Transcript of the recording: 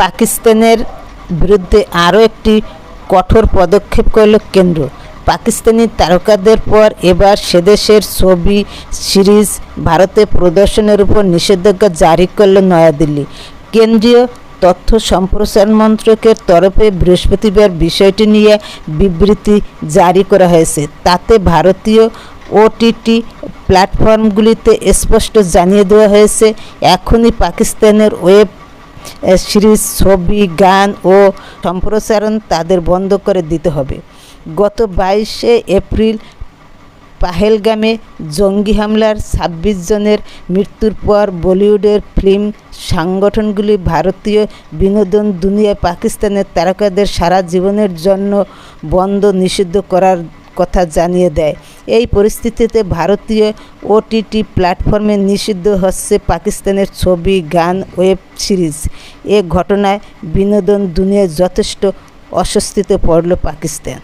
পাকিস্তানের বিরুদ্ধে আরও একটি কঠোর পদক্ষেপ করল কেন্দ্র। পাকিস্তানি তারকাদের পর এবার সেদেশের ছবি, সিরিজ ভারতে প্রদর্শনের উপর নিষেধাজ্ঞা জারি করল নয়াদিল্লি। কেন্দ্রীয় তথ্য সম্প্রসারণ মন্ত্রকের তরফে বৃহস্পতিবার বিষয়টি নিয়ে বিবৃতি জারি করা হয়েছে। তাতে ভারতীয় ওটিটি প্ল্যাটফর্মগুলিতে স্পষ্ট জানিয়ে দেওয়া হয়েছে, এখনই পাকিস্তানের ওয়েব সিরিজ, ছবি, গান ও সম্প্রসারণ তাদের বন্ধ করে দিতে হবে। গত বাইশে এপ্রিল পাহেলগামে জঙ্গি হামলার ছাব্বিশ জনের মৃত্যুর পর বলিউডের ফিল্ম সাংগঠনগুলি ভারতীয় বিনোদন দুনিয়ায় পাকিস্তানের তারকাদের সারা জীবনের জন্য বন্ধ নিষিদ্ধ করার কথা জানিয়ে দেয়। এই পরিস্থিতিতে ভারতীয় ওটিটি প্ল্যাটফর্মে নিষিদ্ধ হচ্ছে পাকিস্তানের ছবি গান ওয়েব সিরিজ। এ ঘটনায় বিনোদন দুনিয়ায় যথেষ্ট অস্বস্তিতে পড়ল পাকিস্তান।